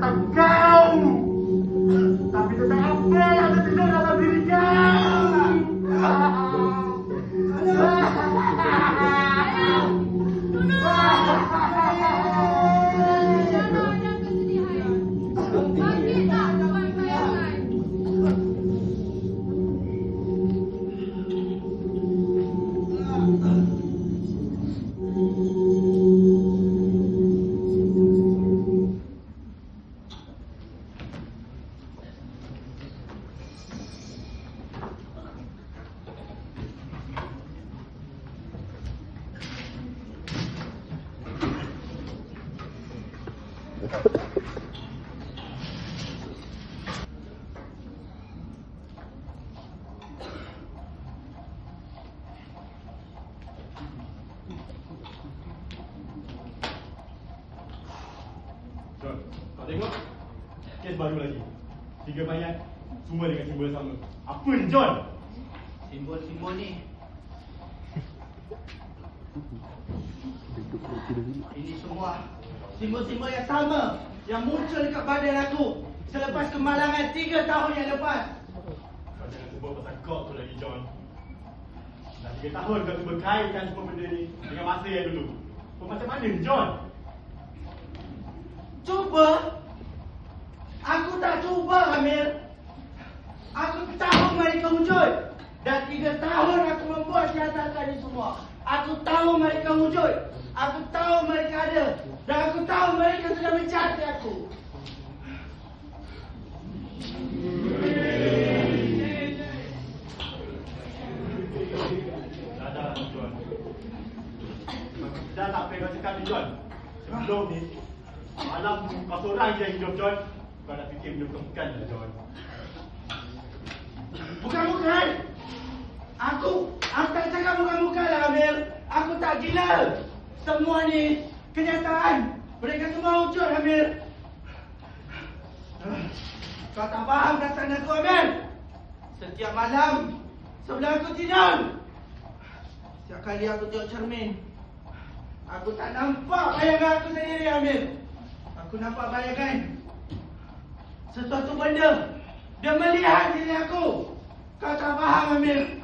等着 tengok? Kes baru lagi. Tiga mayat, semua dengan simbol sama. Apa ni, John? Simbol-simbol ni Ini semua Simbol-simbol yang sama Yang muncul dekat badan aku Selepas kemalangan tiga tahun yang lepas Kau jangan sebut pasal kau tu lagi, John. Dah tiga tahun kau cuba kaitkan semua benda ni dengan masa yang dulu. Kau macam mana John? Cuba Aku tak cuba Amir Aku tahu mereka wujud Dan tiga tahun aku membuat siasatan ini semua Aku tahu mereka wujud Aku tahu mereka ada Dan aku tahu mereka sudah mencari aku Dah, tak payah cakap ni, John. Sebelum ni, malam kau seorang je hidup, John. Kau nak fikir benda bukan-bukan lah, John. Bukan-bukan Aku Aku tak cakap bukan-bukan lah Amir Tak gila Semua ni Kenyataan. Mereka semua wujud Amir. Kau tak faham perasaan aku Amir? Setiap malam Sebelum aku tidur Setiap kali aku tengok cermin Aku tak nampak bayangan aku sendiri Amir. Aku nampak bayangan Sesuatu benda. Dia melihat diri aku. Kau tak faham Amir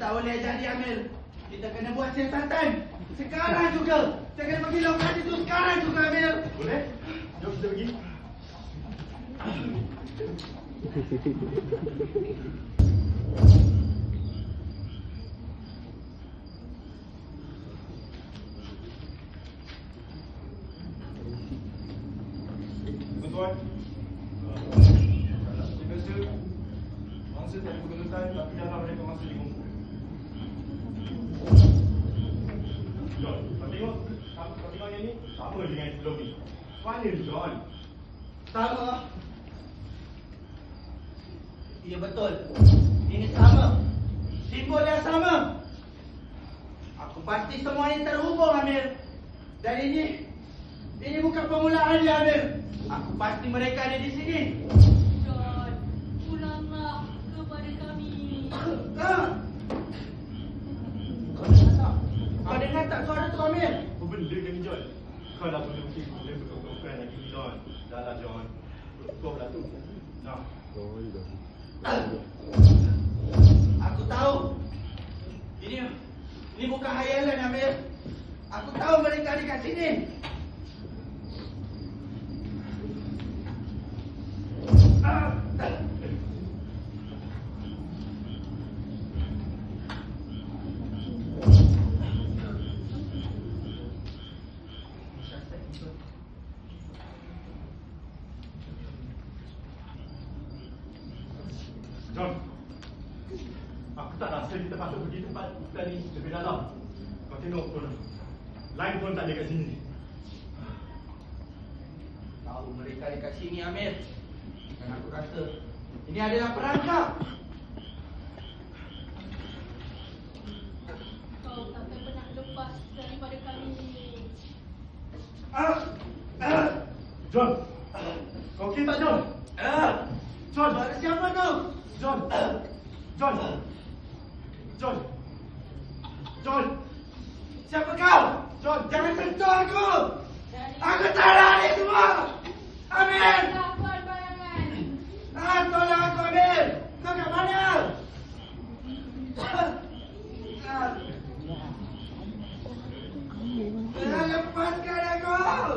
Kita boleh jadi Amir Kita kena buat siasatan Sekarang juga Kita kena pergi lokasi tu sekarang juga Amir Boleh? Jom kita pergi. Tuan-tuan, saya rasa mangsa tak ada tapi dalam mereka masa dikumpul. Sama dengan sebelum ni. Mana John? Sama Ya betul Ini sama Simbol yang sama Aku pasti semua ini terhubung Amir Dan ini Ini bukan permulaan dia Amir Aku pasti mereka ada di sini John, pulanglah kepada kami. Ah. Kau dengar tak? Kau dengar tak suara tu Amir? Apa benda kan John? Kau dah boleh mungkin boleh bukan lagi, John. Dah lah, John. Kau pula tu. Nah. Aku tahu Ini Ini bukan hayalan Amir Aku tahu mereka ada kat sini Ah. John. Aku tak rasa kita patut pergi tempat kita ni lebih dalam. Kau tengok pun. Lain pun tak ada kat sini. Tahu mereka ada kat sini Amir Dan aku rasa Ini adalah perangkap Kau takkan pernah lepas daripada kami. Ah. Ah. John. Kau okey tak, John? Ah. John. Suara siapa. John. John. John. Siapa kau? John. Jangan sentuh aku! Dari Aku tak nak ni semua! Amir! Lapan bayangan. Ah, tolong aku Amir! Kau kat mana? Ah. Ah, lepaskan aku! Ah.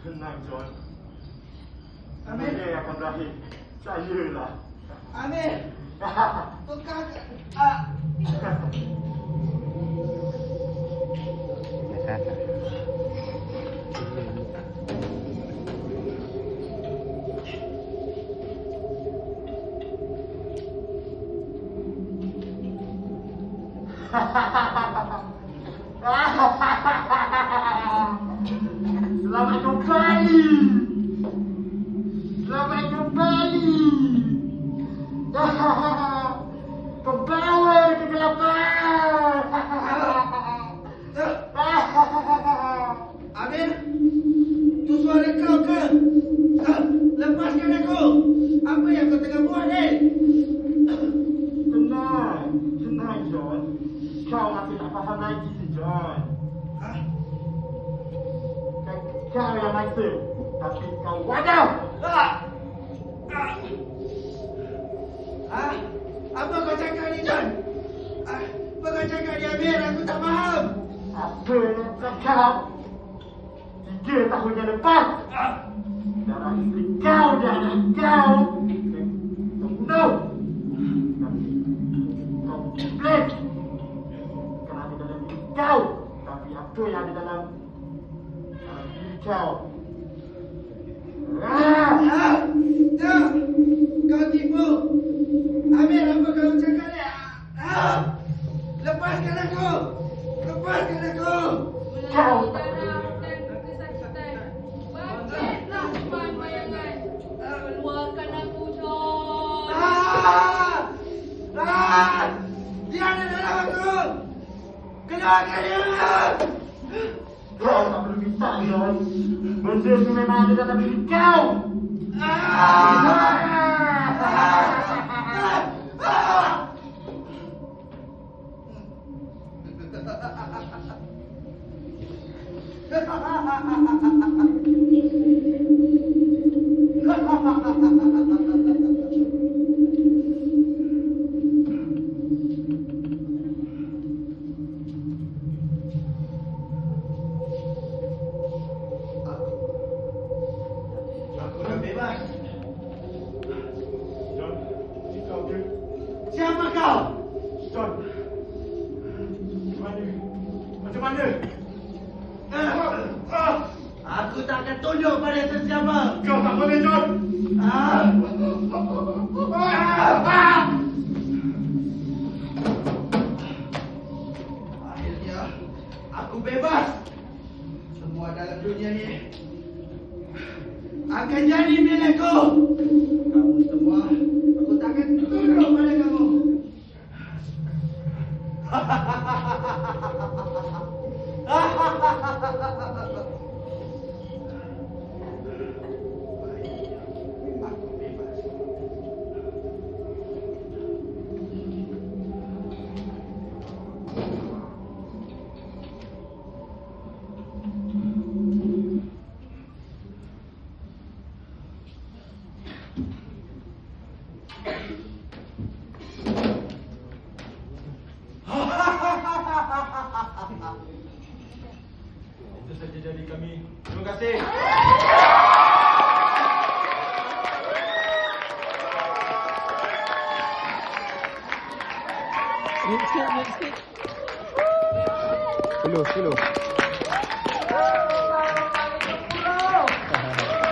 Tenang, John. Amir. Benda yang akan berakhir. Percayalah. Amir! Bukan... Ah. Love at your belly. Love at your belly. Tapi kau wadah. ah, ah. Ah, apa kau cakap ni, John? Ah, apa kau cakap ni, Amir? Aku tak faham. Apa yang kau cakap? Tiga tahun yang lepas, Ah, darah isteri kau dan anak kau. Tapi kau. Bukan ada dalam kau, tapi apa yang ada dalam kau. Ah! ah, ah. Kau tipu. Amir, apa kau cakap ni? Ah, lepaskan aku! Lepaskan aku! Melalui darah dan kesakitan. Bangkitlah lapan bayangan. Keluarkan Ah! Ah! Dia ada dalam aku! Keluarkan dia! Kau tak perlu minta, John. Benda tu memang ada dalam diri kau. Ah! Ah! Ah! Aku dah bebas. John, ini kau ke? Siapa kau? John. Macam mana? Macam mana? Ah! Ah! Aku tak akan tunduk pada sesiapa. Kau tak boleh, John. Ah! Ah! Ah! Akhirnya aku bebas. Semua dalam dunia ni akan jadi milikku. Kamu semua, aku tak akan tunduk pada kamu. Aku 哈哈哈哈哈哈。Itu saja dari kami. Terima kasih. Next, next, next. Slow, slow.